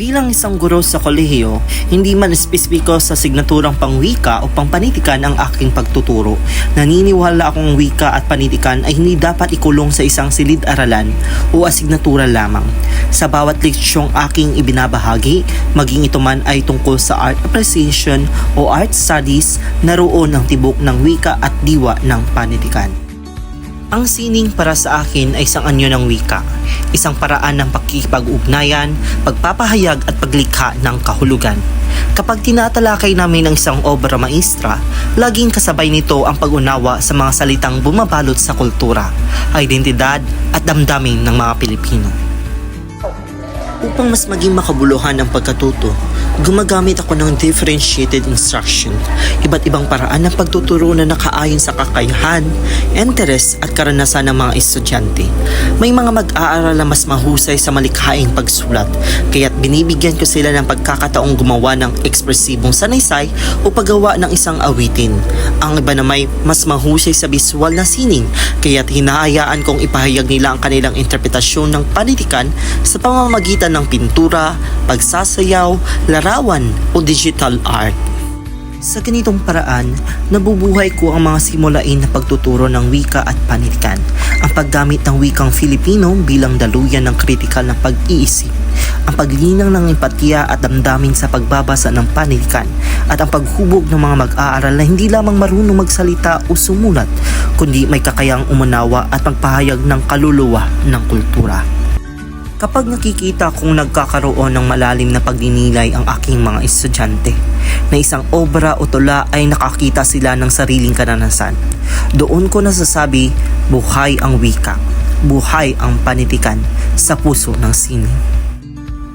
Bilang isang guro sa kolehiyo, hindi man espesipiko sa signaturang pangwika o pangpanitikan ang aking pagtuturo. Naniniwala akong wika at panitikan ay hindi dapat ikulong sa isang silid-aralan o asignatura lamang. Sa bawat leksyong aking ibinabahagi, maging ito man ay tungkol sa art appreciation o art studies, naroon ang tibok ng wika at diwa ng panitikan. Ang sining para sa akin ay isang anyo ng wika, isang paraan ng pakikipag-ugnayan, pagpapahayag at paglikha ng kahulugan. Kapag tinatalakay namin ng isang obra maestra, laging kasabay nito ang pag-unawa sa mga salitang bumabalot sa kultura, identidad at damdamin ng mga Pilipino. Upang mas maging makabuluhan ang pagkatuto, gumagamit ako ng differentiated instruction, iba't ibang paraan ng pagtuturo na nakaayon sa kakayahan, interest at karanasan ng mga estudyante. May mga mag-aaral na mas mahusay sa malikhaing pagsulat, kaya't binibigyan ko sila ng pagkakataong gumawa ng ekspresibong sanaysay o paggawa ng isang awitin. Ang iba na may mas mahusay sa visual na sining, kaya't hinahayaan kong ipahayag nila ang kanilang interpretasyon ng panitikan sa pamamagitan ng pintura, pagsasayaw, larawan o digital art. Sa ganitong paraan, nabubuhay ko ang mga simulain na pagtuturo ng wika at panitikan. Ang paggamit ng wikang Filipino bilang daluyan ng kritikal na pag-iisip. Ang paglinang ng empatiya at damdamin sa pagbabasa ng panitikan. At ang paghubog ng mga mag-aaral na hindi lamang marunong magsalita o sumulat, kundi may kakayang umunawa at magpahayag ng kaluluwa ng kultura. Kapag nakikita kong nagkakaroon ng malalim na pagdinilay ang aking mga estudyante, na isang obra o tula ay nakakita sila ng sariling karanasan. Doon ko nasasabi, buhay ang wika, buhay ang panitikan sa puso ng sining.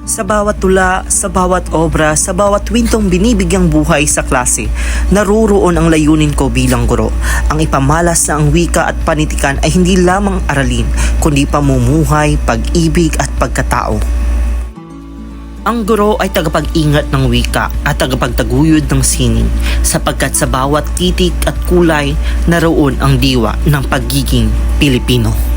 Sa bawat tula, sa bawat obra, sa bawat wintong binibigyang buhay sa klase, naruroon ang layunin ko bilang guro. Ang ipamalas na ang wika at panitikan ay hindi lamang aralin, kundi pamumuhay, pag-ibig at pagkatao. Ang guro ay tagapag-ingat ng wika at tagapagtaguyod ng sining sapagkat sa bawat titik at kulay naroon ang diwa ng pagiging Pilipino.